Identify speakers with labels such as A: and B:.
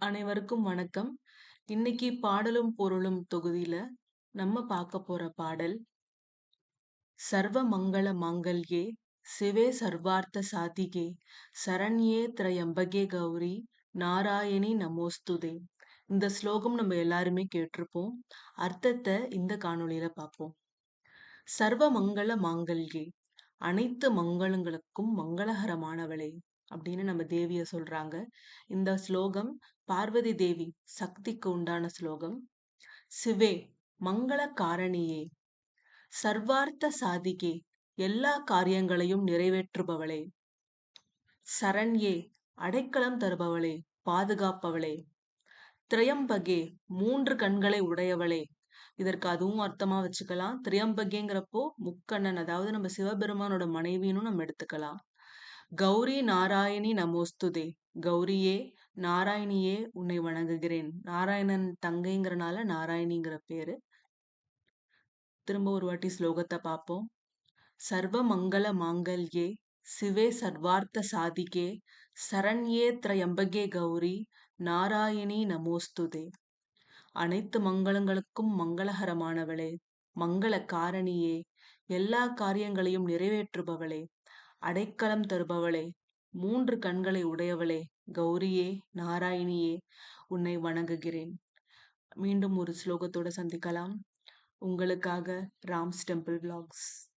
A: அனைவருக்கும் வணக்கம். இன்னைக்கு பாடலும் பொருளும் தொகுதியில நம்ம பார்க்க போற பாடல் சர்வ மங்கள மாங்கல்யே சிவே சர்வார்த்த சாதிகே சரண்யே திரையம்பகே கௌரி நாராயணி நமோஸ்துதே. இந்த ஸ்லோகம் நம்ம எல்லாருமே கேட்டிருப்போம். அர்த்தத்தை இந்த காணொளியில பார்ப்போம். சர்வ மங்கள மாங்கல்யே அனைத்து மங்களங்களுக்கும் மங்களகரமானவளே அப்படின்னு நம்ம தேவிய சொல்றாங்க. இந்த ஸ்லோகம் பார்வதி தேவி சக்திக்கு உண்டான ஸ்லோகம் சிவே மங்கள காரணியே சர்வார்த்த சாதிகே எல்லா காரியங்களையும் நிறைவேற்றுபவளே சரண்யே அடைக்கலம் தருபவளே பாதுகாப்பவளே திரையம்பகே மூன்று கண்களை உடையவளே. இதற்கு அதுவும் அர்த்தமா வச்சுக்கலாம். திரையம்பகேங்கிறப்போ முக்கண்ணன் அதாவது நம்ம சிவபெருமானோட மனைவின்னு நம்ம எடுத்துக்கலாம். கௌரி நாராயணி நமோஸ்துதே. கௌரியே நாராயணியே உன்னை வணங்குகிறேன். நாராயணன் தங்கைங்கிறனால நாராயணிங்கிற பேரு. திரும்ப ஒரு வாட்டி ஸ்லோகத்தை பார்ப்போம் சர்வ மங்கள மாங்கல்யே சிவே சர்வார்த்த சாதிகே சரண்யே திரையம்பகே கௌரி நாராயணி நமோஸ்துதே. அனைத்து மங்களங்களுக்கும் மங்களகரமானவளே மங்கள காரணியே எல்லா காரியங்களையும் நிறைவேற்றுபவளே. அடைக்கலம் தருபவளே மூன்று கண்களை உடையவளே கௌரியே நாராயணியே உன்னை வணங்குகிறேன். மீண்டும் ஒரு ஸ்லோகத்தோட சந்திக்கலாம். உங்களுக்காக ராம்ஸ் டெம்பிள் பிளாக்ஸ்.